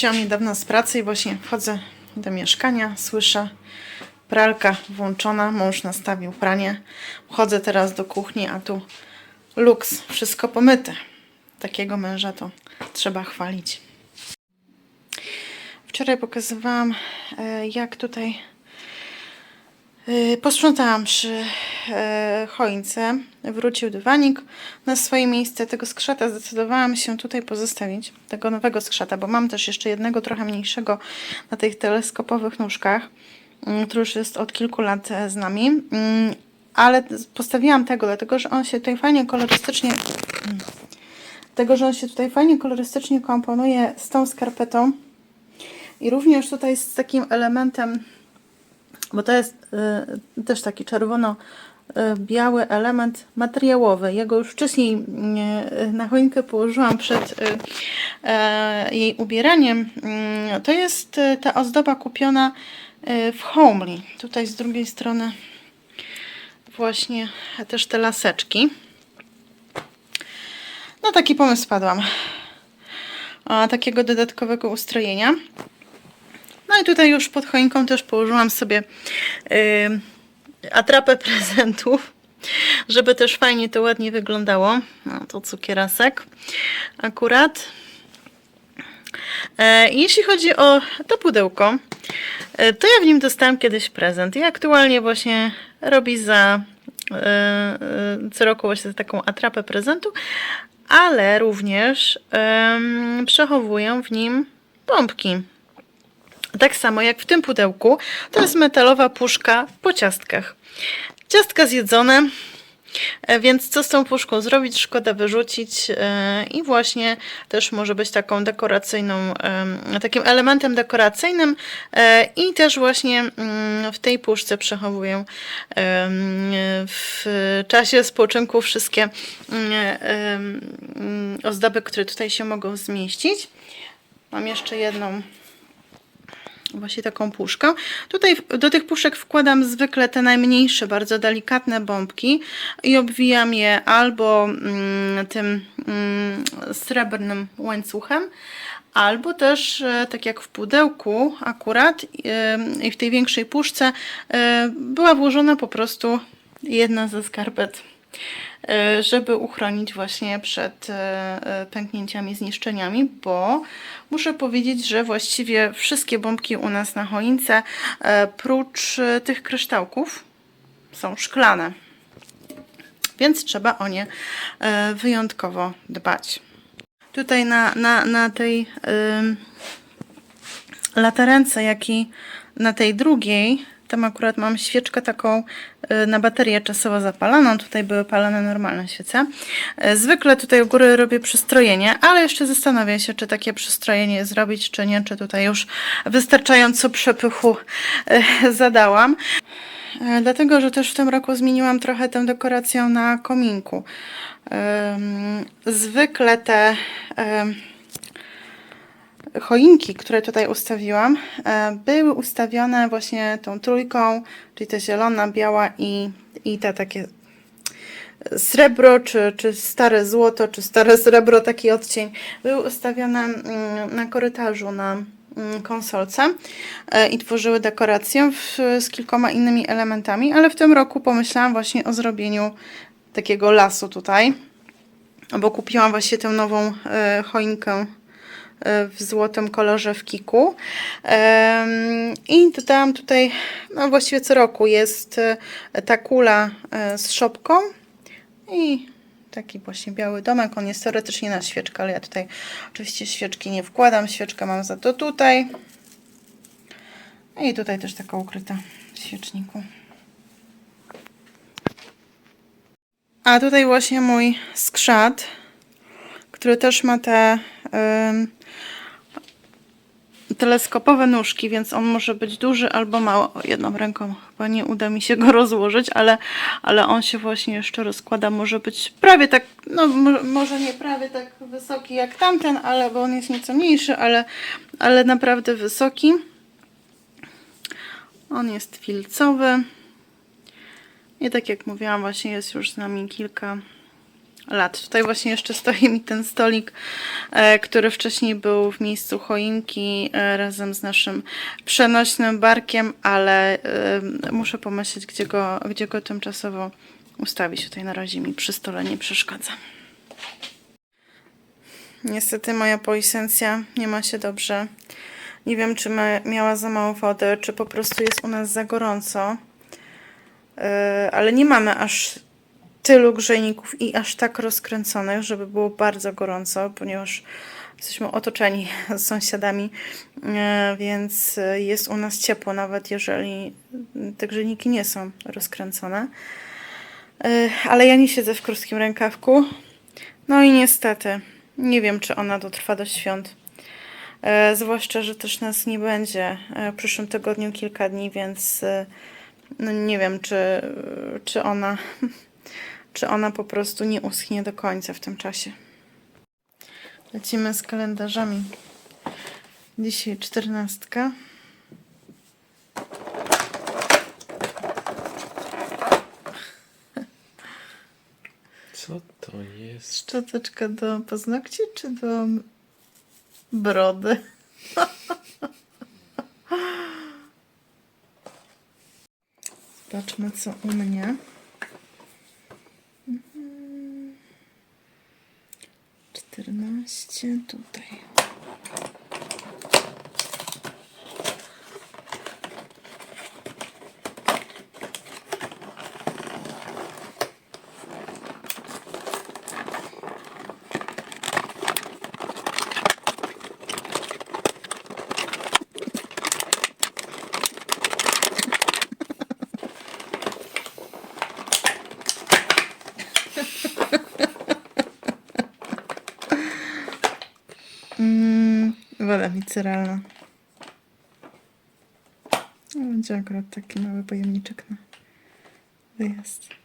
Wróciłam niedawno z pracy i właśnie wchodzę do mieszkania, słyszę pralka włączona, mąż nastawił pranie. Wchodzę teraz do kuchni, a tu luks, wszystko pomyte. Takiego męża to trzeba chwalić. Wczoraj pokazywałam, e, jak tutaj posprzątałam przy e, choince. Wrócił dywanik na swoje miejsce. Tego skrzata zdecydowałam się tutaj pozostawić. Tego nowego skrzata, bo mam też jeszcze jednego trochę mniejszego na tych teleskopowych nóżkach, mm, który już jest od kilku lat e, z nami. Mm, Ale postawiłam tego, dlatego że on się tutaj fajnie kolorystycznie tego, że on się tutaj fajnie kolorystycznie komponuje z tą skarpetą i również tutaj z takim elementem, bo to jest y, też taki czerwono-biały element materiałowy. Jego już wcześniej y, na choinkę położyłam przed y, y, jej ubieraniem. Y, to jest y, ta ozdoba kupiona y, w Homely. Tutaj z drugiej strony właśnie też te laseczki. No taki pomysł padłam. A, takiego dodatkowego ustrojenia. No i tutaj już pod choinką też położyłam sobie yy, atrapę prezentów, żeby też fajnie to ładnie wyglądało. No to cukierasek akurat. E, Jeśli chodzi o to pudełko, e, to ja w nim dostałam kiedyś prezent i aktualnie właśnie robi za e, co roku właśnie taką atrapę prezentu, ale również przechowuję w nim pompki. Tak samo jak w tym pudełku, to jest metalowa puszka po ciastkach. Ciastka zjedzone, e, więc co z tą puszką zrobić? Szkoda wyrzucić e, i właśnie też może być taką dekoracyjną, takim elementem dekoracyjnym e, i też właśnie mm, w tej puszce przechowuję w czasie spoczynku wszystkie mm, mm, ozdoby, które tutaj się mogą zmieścić. Mam jeszcze jedną właśnie taką puszkę. Tutaj do tych puszek wkładam zwykle te najmniejsze, bardzo delikatne bombki i obwijam je albo mm, tym mm, srebrnym łańcuchem, albo też, e, tak jak w pudełku akurat e, i w tej większej puszce e, była włożona po prostu jedna ze skarpet e, żeby uchronić właśnie przed e, e, pęknięciami, zniszczeniami, bo muszę powiedzieć, że właściwie wszystkie bombki u nas na choince, e, prócz e, tych kryształków, są szklane. Więc trzeba o nie e, wyjątkowo dbać. Tutaj na, na, na tej latarence, jak i na tej drugiej, tam akurat mam świeczkę taką y, na baterię czasowo zapalaną. Tutaj były palone normalne świece. Y, Zwykle tutaj u góry robię przystrojenie, ale jeszcze zastanawiam się, czy takie przystrojenie zrobić, czy nie, czy tutaj już wystarczająco przepychu y, zadałam. Dlatego, że też w tym roku zmieniłam trochę tę dekorację na kominku. Zwykle te choinki, które tutaj ustawiłam, e, były ustawione właśnie tą trójką, czyli ta zielona, biała i, i te takie srebro, czy, czy stare złoto, czy stare srebro, taki odcień, były ustawione mm, na korytarzu, na mm, konsolce e, i tworzyły dekorację w, z kilkoma innymi elementami, ale w tym roku pomyślałam właśnie o zrobieniu takiego lasu tutaj, bo kupiłam właśnie tę nową e, choinkę w złotym kolorze w kiku. I dodałam tutaj, no właściwie co roku jest e, ta kula e, z szopką i taki właśnie biały domek. On jest teoretycznie na świeczkę, ale ja tutaj oczywiście świeczki nie wkładam. Świeczkę mam za to tutaj. I tutaj też taka ukryta w świeczniku. A tutaj właśnie mój skrzat, który też ma te ym, teleskopowe nóżki, więc on może być duży albo mały. Jedną ręką chyba nie uda mi się go rozłożyć, ale, ale on się właśnie jeszcze rozkłada. Może być prawie tak, no mo- może nie prawie tak wysoki jak tamten, ale bo on jest nieco mniejszy, ale, ale naprawdę wysoki. On jest filcowy. I tak jak mówiłam, właśnie jest już z nami kilka lat. Tutaj właśnie jeszcze stoi mi ten stolik, e, który wcześniej był w miejscu choinki e, razem z naszym przenośnym barkiem, ale e, muszę pomyśleć, gdzie go, gdzie go tymczasowo ustawić. Tutaj na razie mi przy stole nie przeszkadza. Niestety moja polisencja nie ma się dobrze. Nie wiem, czy miała za mało wody, czy po prostu jest u nas za gorąco. Ale nie mamy aż tylu grzejników i aż tak rozkręconych, żeby było bardzo gorąco, ponieważ jesteśmy otoczeni z sąsiadami, yy, więc jest u nas ciepło, nawet jeżeli te grzejniki nie są rozkręcone. Yy, Ale ja nie siedzę w krótkim rękawku. No i niestety, nie wiem, czy ona dotrwa do świąt. E, zwłaszcza, że też nas nie będzie e, w przyszłym tygodniu kilka dni, więc e, no nie wiem, czy, czy ona czy ona po prostu nie uschnie do końca w tym czasie. Lecimy z kalendarzami. Dzisiaj czternastka. Co to jest? Szczoteczka do paznokci czy do brody? Zobaczmy co u mnie. 14 tutaj. Mm, woda miceralna. No, Będzie akurat taki mały pojemniczek na wyjazd.